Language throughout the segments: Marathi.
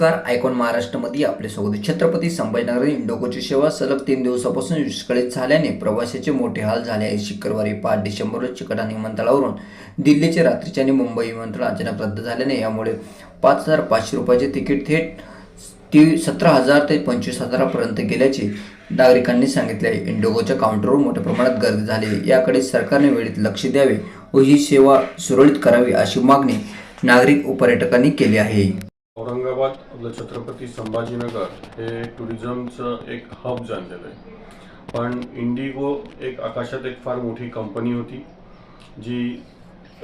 नमस्कार. आयकॉन महाराष्ट्रामध्ये आपले स्वागत छत्रपती संभाजीनगर इंडोकोची सेवा सलग तीन दिवसापासून विस्कळीत झाल्याने प्रवाशाचे मोठे हाल झाले आहे. शुक्रवारी पाच डिसेंबर चिकटा विमानतळावरून दिल्लीचे रात्रीचे आणि मुंबई विमानतळ अचानक रद्द झाल्याने यामुळे पाच हजार पाचशे रुपयाचे तिकीट थेट ती सतरा हजार ते पंचवीस हजारापर्यंत गेल्याचे नागरिकांनी सांगितले आहे. इंडोगोच्या काउंटरवर मोठ्या प्रमाणात गर्दी झाली आहे. याकडे सरकारने वेळेत लक्ष द्यावे व ही सेवा सुरळीत करावी अशी मागणी नागरिक व पर्यटकांनी केली आहे. औरंगाबाद आपलं छत्रपती संभाजीनगर हे टुरिझमचं एक हब झालेलं आहे. पण इंडिगो एक आकाशात एक फार मोठी कंपनी होती जी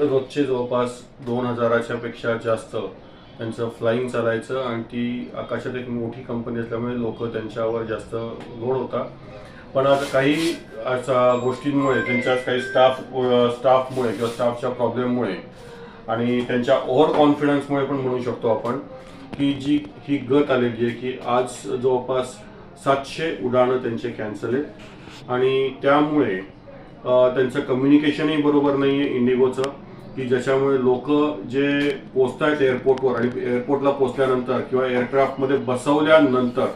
रोजचे जवळपास दोन हजाराच्या पेक्षा जास्त त्यांचं फ्लाईंग चालायचं आणि ती आकाशात एक मोठी कंपनी असल्यामुळे लोक त्यांच्यावर जास्त लोड होता. पण आता काही अशा गोष्टींमुळे त्यांच्या काही स्टाफ स्टाफमुळे किंवा स्टाफच्या प्रॉब्लेममुळे आणि त्यांच्या ओव्हर कॉन्फिडन्समुळे पण म्हणू शकतो आपण की जी ही गत आलेली आहे की आज जवळपास सातशे उड्डाणं त्यांचे कॅन्सल आहेत. आणि त्यामुळे त्यांचं कम्युनिकेशनही बरोबर नाही आहे इंडिगोचं की ज्याच्यामुळे लोक जे पोचत आहेत एअरपोर्टवर आणि एअरपोर्टला पोचल्यानंतर किंवा एअरक्राफ्टमध्ये बसवल्यानंतर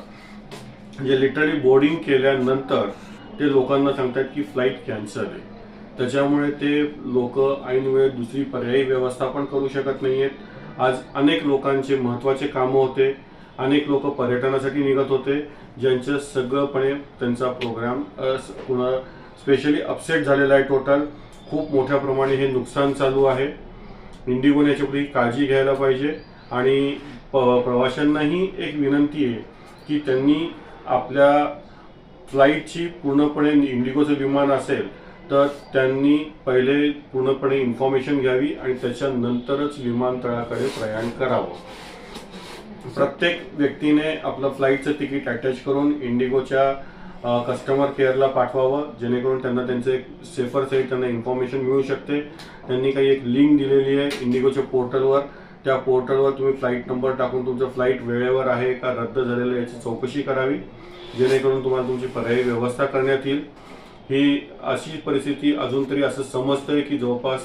जे लिटरली बोर्डिंग केल्यानंतर ते लोकांना सांगतात की फ्लाईट कॅन्सल आहे. त्याच्यामुळे ते लोक ऐन दुसरी पर्यायी व्यवस्था पण करू शकत नाही आहेत आज अनेक लोकांचे महत्त्वाचे कामं होते. अनेक लोक पर्यटनासाठी निघत होते. ज्यांचं सगळंपणे त्यांचा प्रोग्राम पुन्हा स्पेशली अपसेट झालेला आहे टोटल खूप मोठ्या प्रमाणे हे नुकसान चालू आहे. इंडिगोने याच्यापुढे काळजी घ्यायला पाहिजे. आणि प- प्रवाशांनाही एक विनंती आहे की त्यांनी आपल्या फ्लाईटची पूर्णपणे इंडिगोचं विमान असेल तर त्यांनी पहिले पूर्णपणे इन्फॉर्मेशन घ्यावी आणि त्याच्यानंतरच विमानतळाकडे प्रयाण करावं. प्रत्येक व्यक्तीने आपलं फ्लाईटचं तिकीट अटॅच करून इंडिगोच्या कस्टमर केअरला पाठवावं जेणेकरून त्यांना त्यांचे एक सेफर साईड त्यांना इन्फॉर्मेशन मिळू शकते. त्यांनी काही एक लिंक दिलेली आहे इंडिगोच्या पोर्टलवर त्या पोर्टलवर तुम्ही फ्लाईट नंबर टाकून तुमचं फ्लाईट वेळेवर आहे का रद्द झालेलं आहे याची चौकशी करावी. जेणेकरून तुम्हाला तुमची पर्यायी व्यवस्था करण्यात येईल. ही अशी परिस्थिती अजून तरी असं समजतंय की जवळपास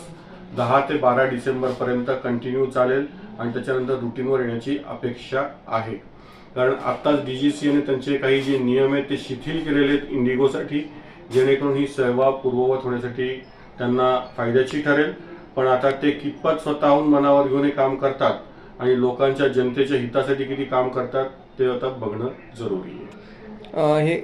दहा ते बारा डिसेंबरपर्यंत कंटिन्यू चालेल आणि त्याच्यानंतर रुटीनवर येण्याची अपेक्षा आहे. कारण आत्ताच डी जी सी त्यांचे काही जे नियम आहेत ते शिथिल केलेले आहेत इंडिगोसाठी जेणेकरून ही सेवा पूर्ववत होण्यासाठी त्यांना फायद्याची ठरेल. पण आता ते कितपत स्वतःहून मनावर घेऊन हे काम करतात आणि लोकांच्या जनतेच्या हितासाठी किती काम करतात ते आता बघणं जरुरी आहे. हे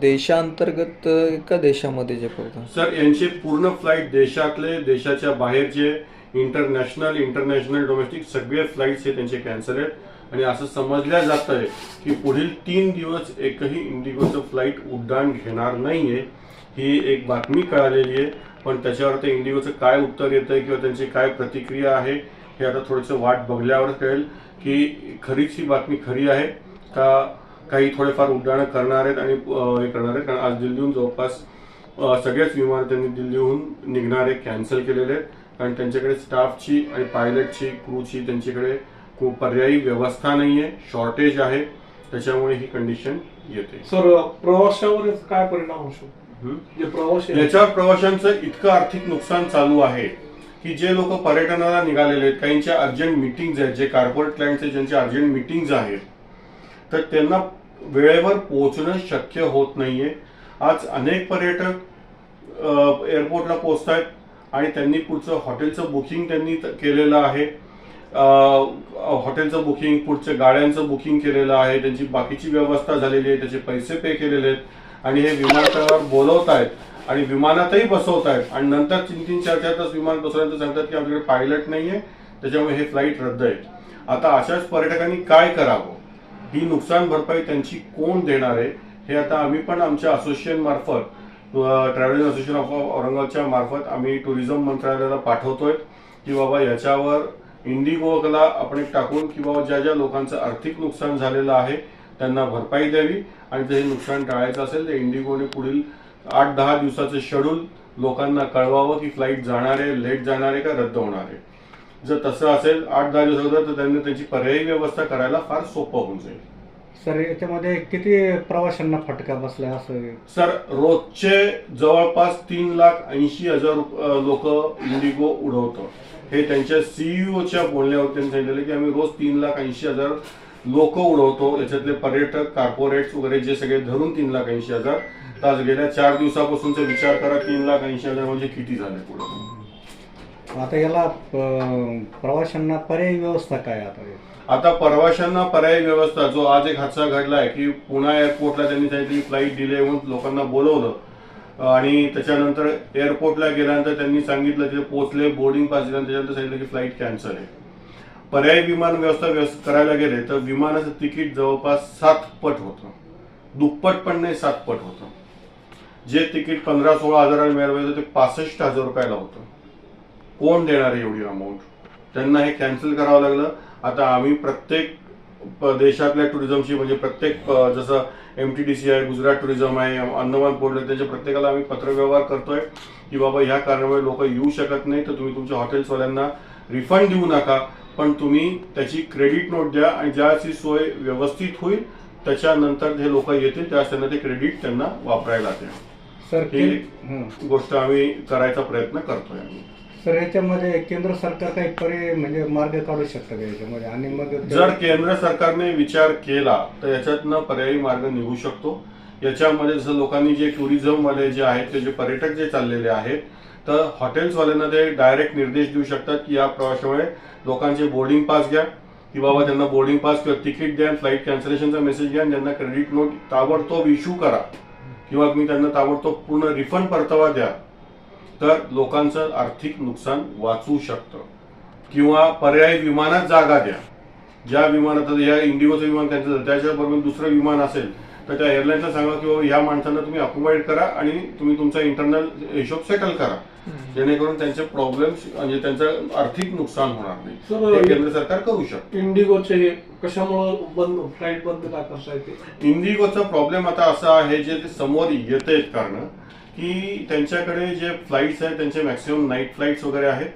देशांतर्गत का देशामध्ये जे करतात सर यांचे पूर्ण फ्लाईट देशातले देशाच्या बाहेरचे इंटरनॅशनल इंटरनॅशनल डोमेस्टिक सगळे फ्लाईट्स हे त्यांचे कॅन्सल आहेत. आणि असं समजल्या जात आहे की पुढील तीन दिवस एकही इंडिगोचं फ्लाईट उड्डाण घेणार नाहीये ही एक बातमी कळालेली आहे. पण त्याच्यावर ते इंडिगोचं काय उत्तर येत आहे किंवा त्यांची काय प्रतिक्रिया आहे हे आता थोडंसं वाट बघल्यावर कळेल की खरीच ही बातमी खरी आहे का काही थोडेफार उड्डाणं करणार आहेत आणि हे करणार आहेत. कारण आज दिल्लीहून जवळपास सगळेच विमान त्यांनी दिल्लीहून निघणारे कॅन्सल केलेले आहेत. कारण त्यांच्याकडे स्टाफची आणि पायलटची क्रूची त्यांच्याकडे पर्यायी व्यवस्था नाही आहे शॉर्टेज आहे. त्याच्यामुळे ही कंडिशन येते. सर प्रवाशावर काय परिणाम होऊ शकतो? आहेत, याच्यावर प्रवाशांचं इतकं आर्थिक नुकसान चालू आहे की जे लोक पर्यटनाला निघालेले आहेत काहींच्या अर्जंट मिटिंग्ज आहेत जे कॉर्पोरेट क्लायंटचे ज्यांचे अर्जंट मिटिंग्ज आहेत तर त्यांना वेळेवर पोहोचणं शक्य होत नाहीये. आज अनेक पर्यटक एअरपोर्टला पोहोचत आहेत आणि त्यांनी पुढचं हॉटेलचं बुकिंग त्यांनी केलेलं आहे. हॉटेलचं बुकिंग पुढच्या गाड्यांचं बुकिंग केलेलं आहे. त्यांची बाकीची व्यवस्था झालेली आहे. त्याचे पैसे पे केलेले आहेत. आणि हे विमानतळावर बोलवत आहेत आणि विमानातही बसवत आहेत आणि नंतर तीन तीन चार चार तास विमान बसवल्यानंतर सांगतात की आपल्याकडे पायलट नाही आहे त्याच्यामुळे हे फ्लाईट रद्द आहे आता अशाच पर्यटकांनी काय करावं? ही नुकसान भरपाई त्यांची कोण देणार आहे हे आता आम्ही पण आमच्या असोसिएशन मार्फत ट्रॅव्हल असोसिएशन ऑफ औरंगाबादच्या मार्फत आम्ही टुरिझम मंत्रालयाला पाठवतोय की बाबा याच्यावर इंडिगोला आपण एक टाकून की बाबा ज्या ज्या लोकांचं आर्थिक नुकसान झालेलं आहे त्यांना भरपाई द्यावी आणि जर हे नुकसान टाळायचं असेल तर इंडिगोने पुढील आठ दहा दिवसाचं शेड्यूल लोकांना कळवावं की फ्लाईट जाणार आहे लेट जाणार आहे का रद्द होणार आहे. जर तसं असेल आठ दहा दिवस अगोदर तर त्यांनी त्याची पर्यायी व्यवस्था करायला फार सोपं होऊन जाईल. सर याच्यामध्ये किती प्रवाशांना फटका बसलाय असं? सर रोजचे जवळपास तीन लाख ऐंशी हजार लोक इंडिगो उडवतं हे त्यांच्या सीईओच्या बोलण्यावर त्यांनी सांगितलेलं की आम्ही रोज तीन लाख ऐंशी हजार लोक उडवतो. याच्यातले पर्यटक कॉर्पोरेट्स वगैरे जे सगळे धरून तीन लाख ऐंशी हजार. आज गेल्या चार दिवसापासूनचा विचार करा तीन लाख ऐंशी हजार म्हणजे किती झाले पुढे? आता याला प्रवाशांना पर्यायी व्यवस्था काय आता? आता प्रवाशांना पर्यायी व्यवस्था जो आज एक हादसा घडलाय की पुणा एअरपोर्टला त्यांनी त्यांची फ्लाईट डिले होऊन लोकांना बोलवलं. आणि त्याच्यानंतर एअरपोर्टला गेल्यानंतर त्यांनी सांगितलं की पोचले बोर्डिंग पास दिल्यानंतर त्याच्यानंतर सांगितलं की फ्लाईट कॅन्सल आहे. पर्यायी विमान व्यवस्था करायला गेले तर विमानाचं तिकीट जवळपास सात पट होतं. दुप्पट पण नाही सात पट होतं. जे तिकीट पंधरा सोळा हजाराला मिळालं पाहिजे ते पासष्ट हजार रुपयाला होतं. कोण देणार आहे एवढी अमाऊंट त्यांना हे कॅन्सल करावं लागलं. आता आम्ही प्रत्येक देशातल्या टुरिझमची म्हणजे प्रत्येक जसं एम टी डी सी आहे गुजरात टुरिझम आहे अंदमान पोर्ट आहे त्यांच्या प्रत्येकाला आम्ही पत्रव्यवहार करतोय की बाबा ह्या कारणामुळे लोक येऊ शकत नाही तर तुम्ही तुमच्या हॉटेल्सवाल्यांना रिफंड देऊ नका. पण तुम्ही त्याची क्रेडिट नोट द्या आणि ज्याची सोय व्यवस्थित होईल त्याच्यानंतर जे लोक येतील त्यावेळेस त्यांना ते क्रेडिट त्यांना वापरायला द्या. हं. गोष्ट आम्ही करायचा प्रयत्न करतोय. आम्ही सर याच्यामध्ये केंद्र सरकार काही पर्याय म्हणजे मार्ग काढू शकतं का याच्यामध्ये? आणि मग जर केंद्र सरकारने विचार केला तर याच्यातनं पर्यायी मार्ग निघू शकतो. याच्यामध्ये जसं लोकांनी जे टुरिझम वाले जे आहेत ते जे पर्यटक जे चाललेले आहेत तर हॉटेल्सवाल्यांना ते डायरेक्ट निर्देश देऊ शकतात की या प्रवाशामुळे लोकांचे बोर्डिंग पास घ्या की बाबा त्यांना बोर्डिंग पास किंवा तिकीट द्या फ्लाईट कॅन्सलेशनचा मेसेज घ्या त्यांना क्रेडिट नोट ताबडतोब इश्यू करा. किंवा तुम्ही त्यांना ताबडतोब पूर्ण रिफंड परतावा द्या. तर लोकांचं आर्थिक नुकसान वाचू शकतं. किंवा पर्यायी विमानात जागा द्या. ज्या विमानात या इंडिगोचं विमान झालं त्याच्याबरोबर दुसरं विमान असेल तर त्या एअरलाईनला सांगा की बाबा ह्या माणसांना तुम्ही अकोमोडेट करा आणि तुम्ही तुमचा इंटरनल हिशोब सेटल करा. जेणेकरून त्यांचे प्रॉब्लेम्स म्हणजे त्यांचं आर्थिक नुकसान होणार नाही. सर, हे केंद्र सरकार करू शकतं. इंडिगोचे हे कशामुळं बंद फ्लाईट बंद का करता येते इंडिगोचा प्रॉब्लेम आता असा आहे जे ते समोर येत आहेत कारण की त्यांच्याकडे जे फ्लाईट्स आहेत त्यांचे मॅक्सिमम नाईट फ्लाईट्स वगैरे आहेत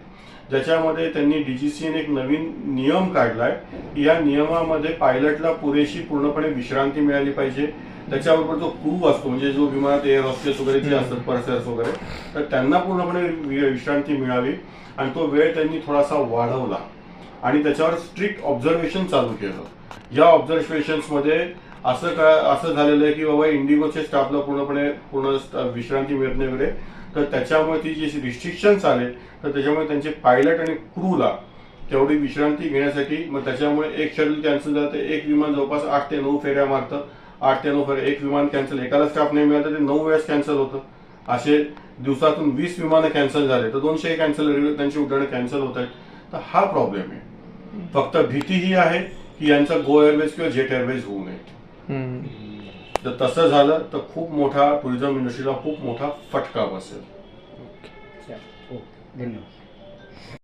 ज्याच्यामध्ये त्यांनी डीजीसीने एक नवीन नियम काढला आहे या नियमामध्ये पायलटला पुरेशी पूर्णपणे विश्रांती मिळाली पाहिजे. त्याच्याबरोबर जो क्रू असतो म्हणजे जो विमानात एअर हॉस्टेस वगैरे जे असतात पर्सेस वगैरे तर त्यांना पूर्णपणे वि- विश्रांती मिळावी आणि तो वेळ त्यांनी थोडासा वाढवला. आणि त्याच्यावर स्ट्रिक्ट ऑब्झर्वेशन चालू केलं. या ऑब्झर्वेशन्समध्ये असं का असं झालेलं आहे की बाबा इंडिगोच्या स्टाफला पूर्णपणे पूर्ण विश्रांती मिळत नाही वगैरे. तर त्याच्यामुळे ती जी रिस्ट्रिक्शन्स आले तर त्याच्यामुळे त्यांचे पायलट आणि क्रूला तेवढी विश्रांती घेण्यासाठी मग त्याच्यामुळे एक शेड्यूल कॅन्सल झालं तर एक विमान जवळपास आठ ते नऊ फेऱ्या मारतं. आठ ते नऊ फेऱ्या एक विमान कॅन्सल एकाला स्टाफ नाही मिळालं ते नऊ वेळेस कॅन्सल होतं. असे दिवसातून वीस विमानं कॅन्सल झाले तर दोनशे कॅन्सल त्यांची उड्डाणं कॅन्सल होत आहेत. तर हा प्रॉब्लेम आहे. फक्त भीती ही आहे की यांचा गो एअरवेज किंवा जेट एअरवेज होऊ नये. हम्म. जर तसं झालं तर खूप मोठा टुरिझम इंडस्ट्रीला खूप मोठा फटका बसेल. ओके. धन्यवाद.